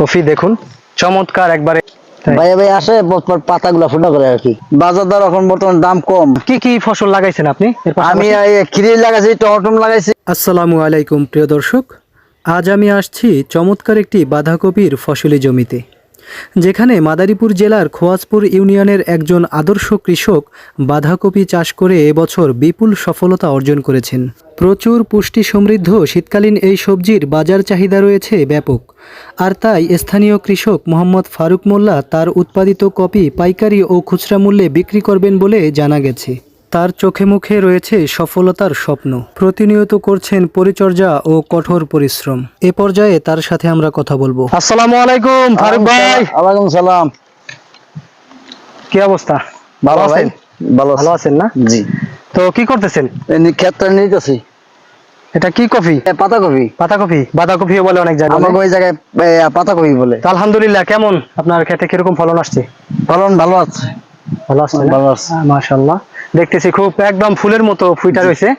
Coffee দেখুন চমৎকার একবারে। ভাইয়া ভাই ভাই আসে পাতা পাতাগুলো ফুটা করে আর কি। বাজার দর এখন বর্তমান দাম কম। কি কি ফসল লাগাইছেন আপনি? আমি এই খিরি লাগাইছি টমেটো লাগাইছি। আসসালামু আলাইকুম প্রিয় দর্শক। আজ আমি আসছি চমৎকার একটি বাঁধাকপির ফসলি জমিতে। যেখানে মাদারীপুর জেলার খোয়াজপুর ইউনিয়নের একজন আদর্শ কৃষক বাঁধাকপি চাষ করে এবছর বিপুল সফলতা অর্জন করেছেন। প্রচুর পুষ্টি সমৃদ্ধ শীতকালীন এই সবজির বাজার চাহিদা রয়েছে ব্যাপক। আর তাই স্থানীয় কৃষক মোহাম্মদ ফারুক মোল্লা তার উৎপাদিত কপি পাইকারি ও খুচরা মূল্যে বিক্রি করবেন বলে জানা গেছে। তার চোখে মুখে রয়েছে সফলতার স্বপ্ন। প্রতিনিয়ত করছেন পরিচর্যা ও কঠোর পরিশ্রম। এ পর্যায়ে তার সাথে আমরা কথা বলব। আসসালামু আলাইকুম ফারুক ভাই। ওয়ালাইকুম সালাম। কি অবস্থা? ভালো আছেন? ভালো ভালো আছেন। না? জি। তো কি করতেছেন? ক্ষেত্রে নিতেছি। এটা কি কফি? পাতা কপি পাতা কফি বাঁধা কফি বলে অনেক জায়গায়। আমাকে ওই জায়গায় পাতা কপি বলে। আলহামদুলিল্লাহ কেমন? আপনার খেতে কীরকম ফলন আসছে? ফলন ভালো আছে। ভালো আসছে ভালো আছে। মাশাল্লাহ দেখতেছি খুব একদম ফুলের মতো ফুইটা রয়েছে।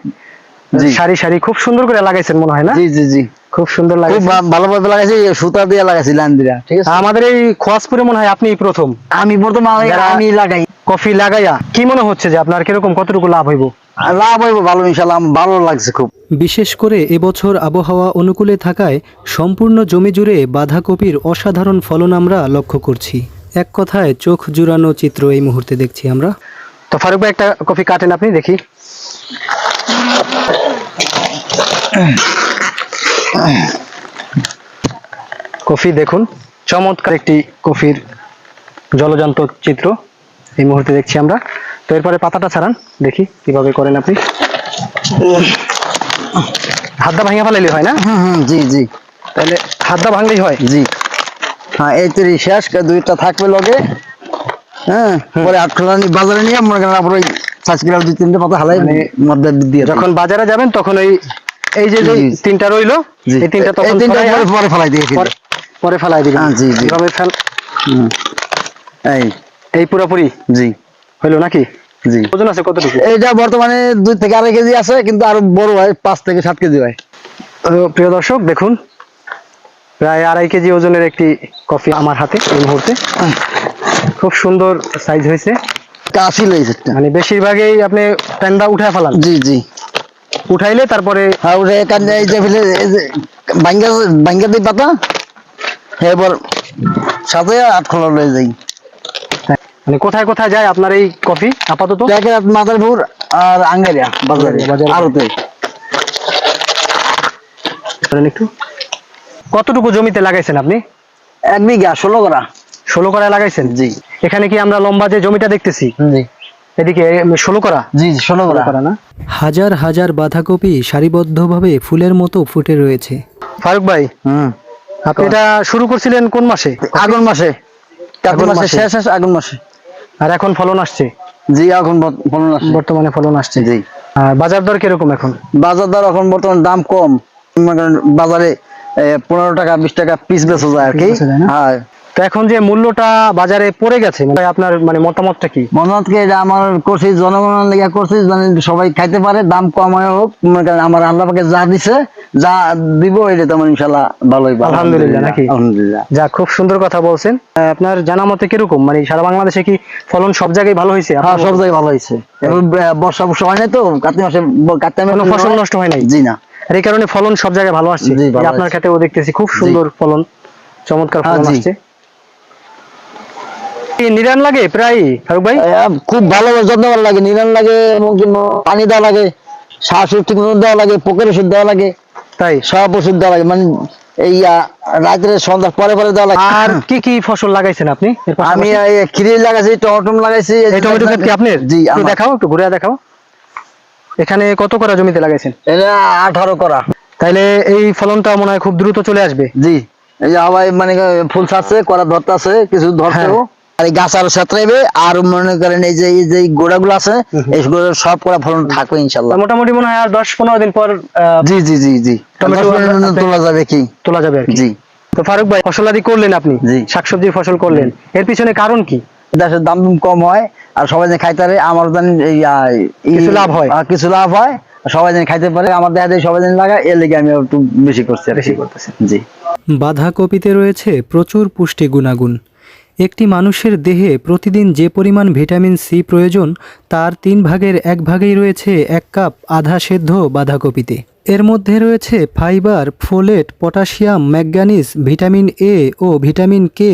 সারি সারি খুব সুন্দর করে লাগাইছেন মনে হয় না? জি জি জি। খুব সুন্দর খুব লাগাইছেন। ভা- ভালোভাবে লাগাইছি সুতা দিয়ে লাগাইছি লাইন দিয়া ঠিক আছে? আমাদের এই খোয়াজপুরে মনে হয় আপনি প্রথম। আমি প্রথম আমি- লাগাই। কফি লাগাইয়া কি মনে হচ্ছে যে আপনার কীরকম কতটুকু লাভ হইব? লাভ হইব ভালো ইনশাল্লাহ আমার ভালো লাগছে খুব। বিশেষ করে এবছর আবহাওয়া অনুকূলে থাকায় সম্পূর্ণ জমি জুড়ে বাঁধাকপির অসাধারণ ফলন আমরা লক্ষ্য করছি। এক কথায় চোখ জুড়ানো চিত্র এই মুহূর্তে দেখছি আমরা। তো ফারুক ভাই একটা কফি কাটেন আপনি দেখি। কফি দেখুন চমৎকার একটি কফির জলজান্ত চিত্র এই মুহূর্তে দেখছি আমরা। তো এরপরে পাতাটা ছাড়ান দেখি কীভাবে করেন আপনি। হাতটা ভাঙা ফেলাইলে হয় না? হুম হুম জি জি। তাহলে হাতটা ভাঙলেই হয়? জি। হ্যাঁ এই তো শেষ দুইটা থাকবে লগে। হ্যাঁ পরে বাজারে নিয়ে মনে করেন আপনার ওই পাঁচ কিলো দুই তিনটে পাতা হালাই মানে মধ্যে দিয়ে যখন বাজারে যাবেন তখন ওই এই যে যে তিনটা রইল এই তিনটা তখন তিনটা পরে ফেলাই দিয়ে পরে- পরে ফেলাই দিবেন। হ্যাঁ, জি, জি। এভাবে ফেল এই। এই পুরোপুরি? জি। হইল নাকি? জি। ওজন আছে কতটুকু? বর্তমানে দুই থেকে আড়াই কেজি আছে কিন্তু আরও বড় হয় পাঁচ থেকে সাত কেজি হয়। প্রিয় দর্শক দেখুন প্রায় আড়াই কেজি ওজনের একটি কফি আমার হাতে এই মুহূর্তে। খুব সুন্দর সাইজ হয়েছে। কাশি লেগেছে মানে বেশিরভাগই আপনি প্যান্ডা উঠায় ফেলান। জি জি। উঠাইলে তারপরে আর ওটা এখান এই যে ফেলে এই যে ভাঙ্গা ভাঙ্গা দিই পাতা এবার সাথে আট খোলা লয়ে যাই। মানে কোথায় কোথায় যায় আপনার এই কফি? আপাতত? প্যাকেট মাদারপুর আর আঙ্গারিয়া বাজারে বাজারে। আরতে একটু। কতটুকু জমিতে লাগাইছেন আপনি? এক বিঘা ষোলো করা। ষোলো করায় লাগাইছেন? জি। এখানে কি আমরা লম্বা যে জমিটা দেখতেছি? জি। এদিকে ষোলো করা? জি ষোলো করা। করা না? হাজার হাজার বাঁধাকপি সারিবদ্ধভাবে ফুলের মতো ফুটে রয়েছে। ফারুক ভাই হুম। আপনি এটা শুরু করছিলেন কোন মাসে? আগুন মাসে। আগুন মাসে। শেষ শেষ আগুন মাসে। আর এখন ফলন আসছে? জি এখন ফলন আসছে। বর্তমানে ফলন আসছে? জি। আর বাজার দর কীরকম এখন? বাজার দর এখন বর্তমান দাম কম। বাজারে পনেরো টাকা বিশ টাকা পিস বেচা যায় আর কি? হ্যাঁ। তো এখন যে মূল্যটা বাজারে পড়ে গেছে মানে আপনার মানে মতামতটা কি? এটা আমার করছি জনগণের লেগে করছি যেন সবাই খাইতে পারে দাম কম হয় হোক মনে করেন আমার আল্লাহ পাকে যা দিছে যা দিব এটা তেমন ইনশাল্লাহ ভালোই পাবো। আলহামদুলিল্লাহ, নাকি? আলহামদুলিল্লাহ। যা খুব সুন্দর কথা বলছেন। আহ, আপনার জানা মতে কীরকম? মানে সারা বাংলাদেশে কি ফলন সব জায়গায় ভালো হয়েছে? হ্যাঁ সব জায়গায় ভালো হয়েছে। এবার ব- বর্ষা বর্ষা হয় নাই তো কার্তিক মাসে ব- কার্তিক মাসে কোনো ফসল নষ্ট হয় নাই? জি না। আর এই কারণে ফলন সব জায়গায় ভালো আসছে। জি, এই আপনার আসছে। ক্ষেত্রেও দেখতেছি খুব সুন্দর ফলন। চমৎকার হ্যাঁ, ফলন জি। আসছে। নিরান লাগে প্রায় ফারুক ভাই? খুব ভালো যত্ন করা লাগে নিরান লাগে এবং পানি দেওয়া লাগে শ্বাস ঠিক মতো দেওয়া লাগে পোকের ওষুধ দেওয়া লাগে তাই? সব ওষুধ দেওয়া লাগে মানে এই রাত্রে সন্ধ্যা পরে পরে দেওয়া লাগে। আর কি কি ফসল লাগাইছেন আপনি? আমি এই খিরি লাগাইছি টমেটো লাগাইছি এই টমেটো ক্ষেত কি আপনার? জি দেখাও একটু ঘুরে দেখাও। এখানে কত করা জমিতে লাগাইছেন? এটা আঠারো করা। তাইলে এই ফলনটা মনে হয় খুব দ্রুত চলে আসবে। জি এই হাওয়াই মানে ফুল ছাড়ছে করা ধরতে আছে কিছু ধরতেও হ্যাঁ। আর এই গাছ আরও মনে করেন এই যে এই যে গোড়াগুলো আছে এই গোড়া সব করা ফলন থাকবে ইনশাল্লাহ। মোটামুটি মনে হয় আর দশ পনেরো দিন পর জি জি জি জি। টমেটো তোলা যাবে কি? তোলা যাবে জি। তো ফারুক ভাই ফসলাদি করলেন আপনি? শাকসবজির ফসল করলেন। এর পিছনে কারণ কি? দেশের দাম দুম কম হয় আর সবাই যে খাইতে পারে আমার জানি কিছু লাভ হয়। কিছু লাভ হয় সবাই যেন খাইতে পারে আমার দেখা যায় সবাই যেন লাগায় এর লেগে আমি একটু বেশি করছি। বেশি করতেছেন। জি। বাঁধাকপিতে রয়েছে প্রচুর পুষ্টি গুণাগুণ। একটি মানুষের দেহে প্রতিদিন যে পরিমাণ ভিটামিন সি প্রয়োজন, তার তিন ভাগের এক ভাগেই রয়েছে এক কাপ আধা সেদ্ধ বাঁধাকপিতে। এর মধ্যে রয়েছে fibre, folate, potassium manganese vitamin A O vitamin K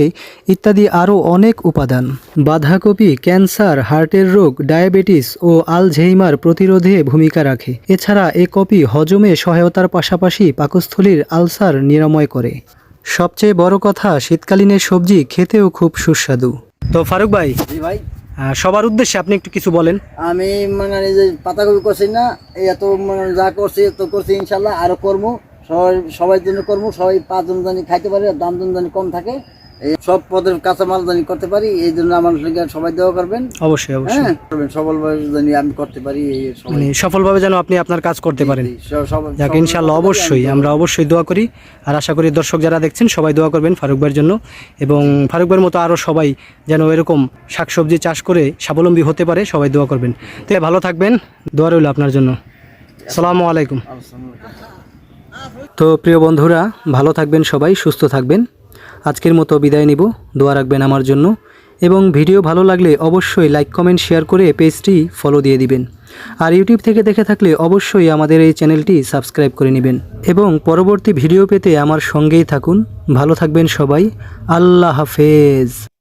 ইত্যাদি আরও অনেক উপাদান। বাঁধাকপি, ক্যান্সার, হার্টের রোগ, ডায়াবেটিস ও আলঝেইমার প্রতিরোধে ভূমিকা রাখে। এছাড়া এ কপি হজমে সহায়তার পাশাপাশি পাকস্থলীর আলসার নিরাময় করে। সবচেয়ে বড় কথা শীতকালীনের সবজি খেতেও খুব সুস্বাদু। তো ফারুক ভাই জি ভাই। আহ, সবার উদ্দেশ্যে আপনি একটু কিছু বলেন। আমি মানে এই যে পাতাকপি করছি না এই এত মানে যা করছি এত করছি ইনশাল্লাহ আরও করব সবাই সবাই জন্য করব সবাই পাঁচজন জানি খাইতে পারে দাম জন জানি কম থাকে। এই সব পদের কাঁচামাল জানি করতে পারি এই জন্য আমার সবাই দেওয়া করবেন। অবশ্যই অবশ্যই। হ্যাঁ করবেন সবলভাবে জানি আমি করতে পারি মানে সফলভাবে যেন আপনি আপনার কাজ করতে পারেন। যাক ইনশাল্লাহ অবশ্যই আমরা অবশ্যই দোয়া করি। আর আশা করি দর্শক যারা দেখছেন সবাই দোয়া করবেন ফারুক ভাইয়ের জন্য। এবং ফারুক ভাইয়ের মতো আরও সবাই যেন এরকম শাকসবজি চাষ করে স্বাবলম্বী হতে পারে সবাই দোয়া করবেন। তো ভালো থাকবেন দোয়া রইল আপনার জন্য। সালামু আলাইকুম। তো প্রিয় বন্ধুরা ভালো থাকবেন সবাই সুস্থ থাকবেন। আজকের মতো বিদায় নিব। দোয়া রাখবেন আমার জন্য। এবং ভিডিও ভালো লাগলে অবশ্যই লাইক, কমেন্ট, শেয়ার করে পেজটি ফলো দিয়ে দিবেন। আর ইউটিউব থেকে দেখে থাকলে অবশ্যই আমাদের এই চ্যানেলটি সাবস্ক্রাইব করে নেবেন। এবং পরবর্তী ভিডিও পেতে আমার সঙ্গেই থাকুন। ভালো থাকবেন সবাই। আল্লাহ হাফেজ।